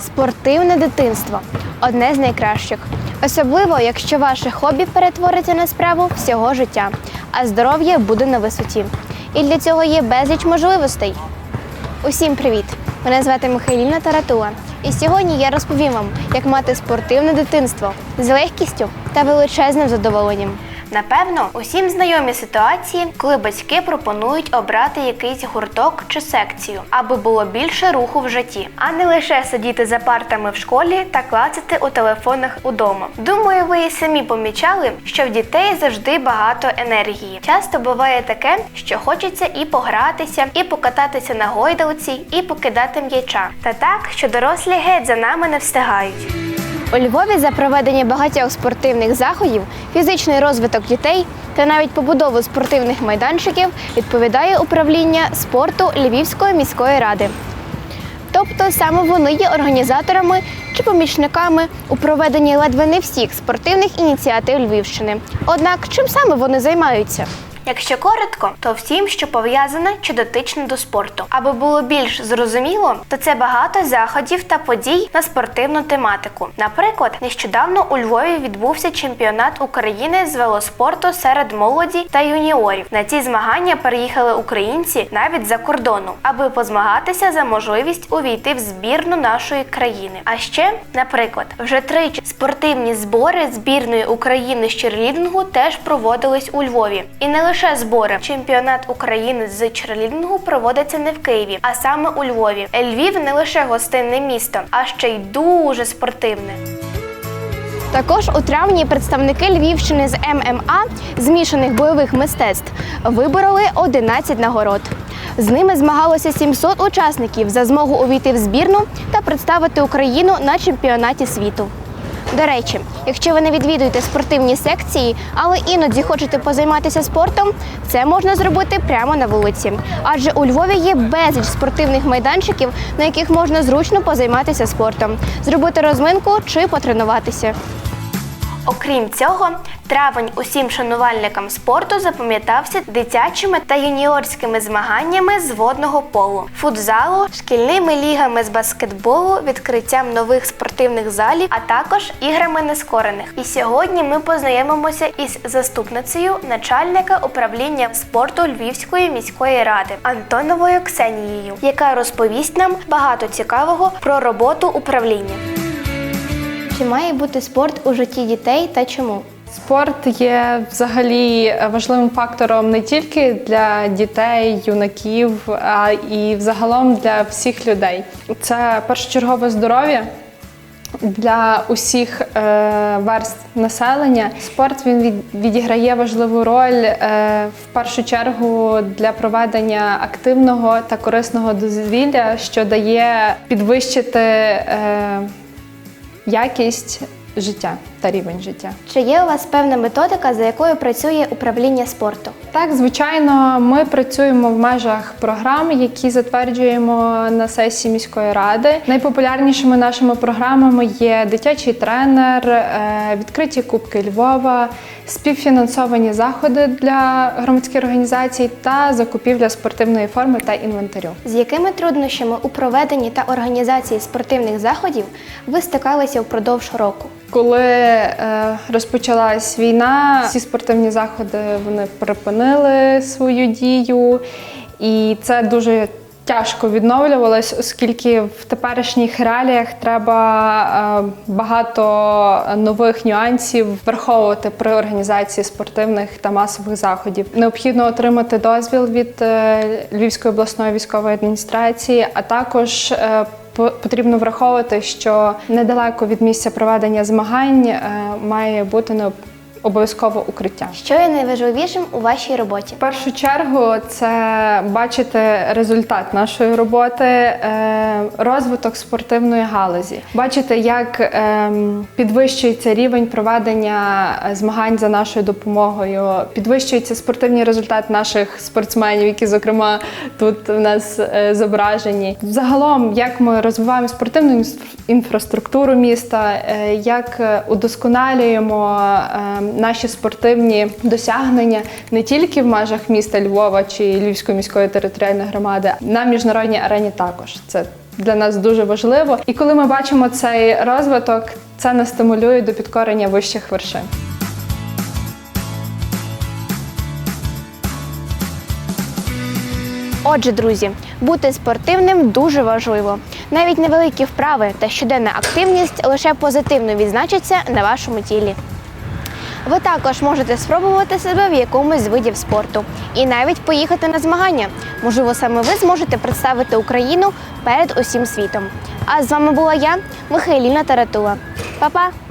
Спортивне дитинство одне з найкращих. Особливо, якщо ваше хобі перетвориться на справу всього життя, а здоров'я буде на висоті. І для цього є безліч можливостей. Усім привіт! Мене звати Михайліна Таратула. І сьогодні я розповім вам, як мати спортивне дитинство з легкістю та величезним задоволенням. Напевно, усім знайомі ситуації, коли батьки пропонують обрати якийсь гурток чи секцію, аби було більше руху в житті, а не лише сидіти за партами в школі та клацати у телефонах удома. Думаю, ви і самі помічали, що в дітей завжди багато енергії. Часто буває таке, що хочеться і погратися, і покататися на гойдалці, і покидати м'яча. Та так, що дорослі геть за нами не встигають. У Львові за проведення багатьох спортивних заходів, фізичний розвиток дітей та навіть побудову спортивних майданчиків відповідає управління спорту Львівської міської ради. Тобто саме вони є організаторами чи помічниками у проведенні ледве не всіх спортивних ініціатив Львівщини. Однак чим саме вони займаються? Якщо коротко, то всім, що пов'язане чи дотичне до спорту. Аби було більш зрозуміло, то це багато заходів та подій на спортивну тематику. Наприклад, нещодавно у Львові відбувся чемпіонат України з велоспорту серед молоді та юніорів. На ці змагання переїхали українці навіть за кордону, аби позмагатися за можливість увійти в збірну нашої країни. А ще, наприклад, вже тричі спортивні збори збірної України з черлідингу теж проводились у Львові. І не лише збори. Чемпіонат України з черлідингу проводиться не в Києві, а саме у Львові. Львів не лише гостинне місто, а ще й дуже спортивне. Також у травні представники Львівщини з ММА змішаних бойових мистецтв вибороли 11 нагород. З ними змагалося 700 учасників за змогу увійти в збірну та представити Україну на чемпіонаті світу. До речі, якщо ви не відвідуєте спортивні секції, але іноді хочете позайматися спортом, це можна зробити прямо на вулиці. Адже у Львові є безліч спортивних майданчиків, на яких можна зручно позайматися спортом, зробити розминку чи потренуватися. Окрім цього, травень усім шанувальникам спорту запам'ятався дитячими та юніорськими змаганнями з водного полу, футзалу, шкільними лігами з баскетболу, відкриттям нових спортивних залів, а також іграми нескорених. І сьогодні ми познайомимося із заступницею начальника управління спорту Львівської міської ради Антоновою Ксенією, яка розповість нам багато цікавого про роботу управління. Чи має бути спорт у житті дітей та чому? Спорт є взагалі важливим фактором не тільки для дітей, юнаків, а і взагалом для всіх людей. Це першочергове здоров'я. Для усіх е, верств населення спорт він від- відіграє важливу роль е, в першу чергу для проведення активного та корисного дозвілля, що дає підвищити е, якість життя та рівень життя. Чи є у вас певна методика, за якою працює управління спорту? Так, звичайно, ми працюємо в межах програм, які затверджуємо на сесії міської ради. Найпопулярнішими нашими програмами є дитячий тренер, е, відкриті кубки Львова, співфінансовані заходи для громадських організацій та закупівля спортивної форми та інвентарю. З якими труднощами у проведенні та організації спортивних заходів ви стикалися впродовж року? Коли е, розпочалась війна, всі спортивні заходи вони припинили свою дію, і це дуже тяжко відновлювалось, оскільки в теперішніх реаліях треба е, багато нових нюансів враховувати при організації спортивних та масових заходів. Необхідно отримати дозвіл від е, Львівської обласної військової адміністрації, а також е, Потрібно враховувати, що недалеко від місця проведення змагань е, має бути обов'язково укриття. Що є найважливішим у вашій роботі? В першу чергу це бачити результат нашої роботи, е, розвиток спортивної галузі, бачити, як ем, підвищується рівень проведення змагань за нашою допомогою, підвищується спортивний результат наших спортсменів, які, зокрема, тут в нас е, зображені. Загалом, як ми розвиваємо спортивну інфра- інфраструктуру міста, е, як удосконалюємо е, наші спортивні досягнення не тільки в межах міста Львова чи Львівської міської територіальної громади, на міжнародній арені також. Це для нас дуже важливо. І коли ми бачимо цей розвиток, це нас стимулює до підкорення вищих вершин. Отже, друзі, бути спортивним дуже важливо. Навіть невеликі вправи та щоденна активність лише позитивно відзначаться на вашому тілі. Ви також можете спробувати себе в якомусь з видів спорту і навіть поїхати на змагання. Можливо, саме ви зможете представити Україну перед усім світом. А з вами була я, Михайліна Таратула. Па-па!